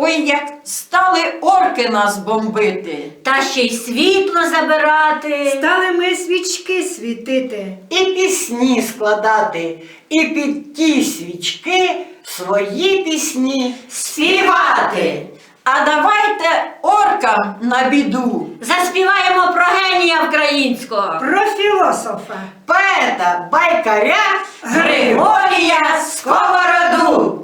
Ой, як стали орки нас бомбити. Та ще й світло забирати. Стали ми свічки світити. і пісні складати, і під ті свічки свої пісні Співати. А давайте оркам на біду. Заспіваємо про генія українського. Про філософа. поета байкаря Григорія Сковороду.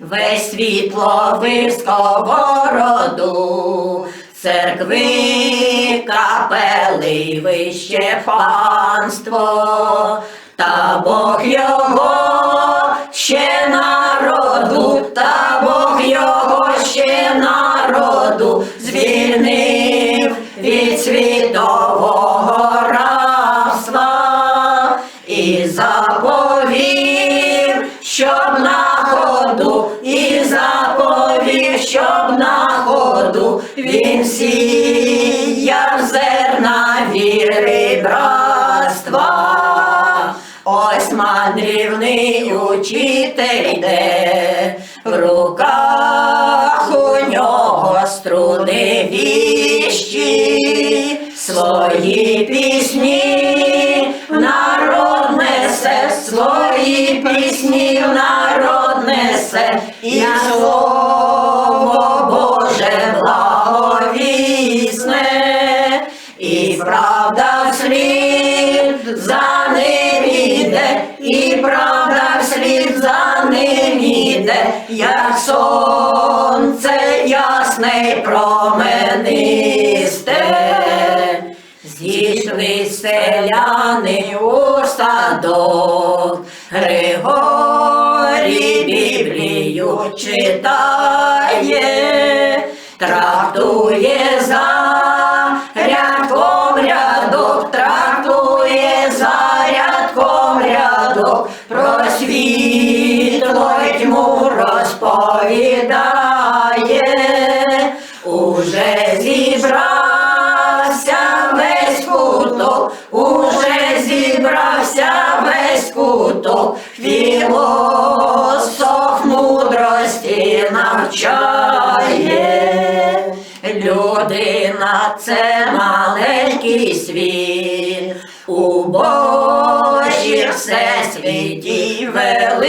Весь світловий сковороду, церкви, капели, вище панство, та Бог його ще народу, віри братства. Ось мандрівний учитель йде, в руках у нього струни віщі, свої пісні в народ несе, свої пісні в народ несе, і слово правда за ним іде, і правда вслід за ним як сонце ясне променисте. Зійшли селяни у садок, Григорій Біблію читає, трактує за світло розповідає, уже зібрався весь куток, уже зібрався весь куток, філософ мудрості навчає. Людина це маленький світ, у Божій всесвіті великий,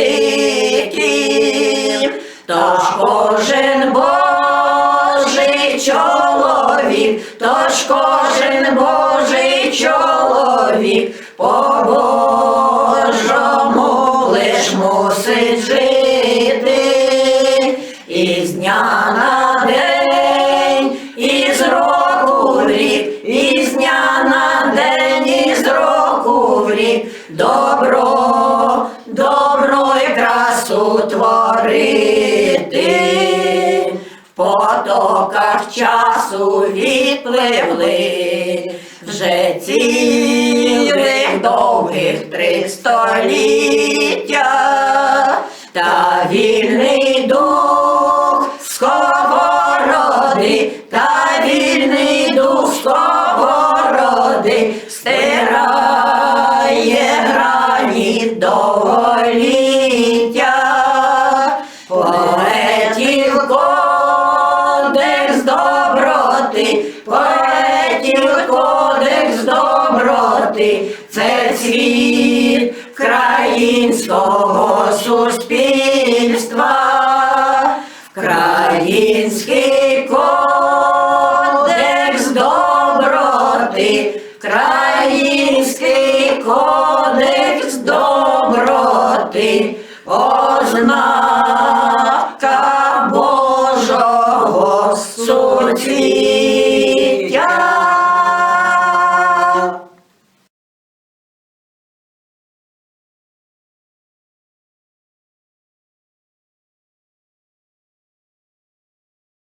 Божий чоловік по Божому лиш мусить жити, і дня на день, і з року в рік, і з дня на день, і з року в рік, добро, добро і красу творити. Потоках часу відпливли вже цілих довгих три століття, та вільний дух сковороди, та вільний дух сковороди стирає грані довголіття. Доброти, поетів кодекс доброти, це світ країнського суспільства, Український кодекс доброти, Український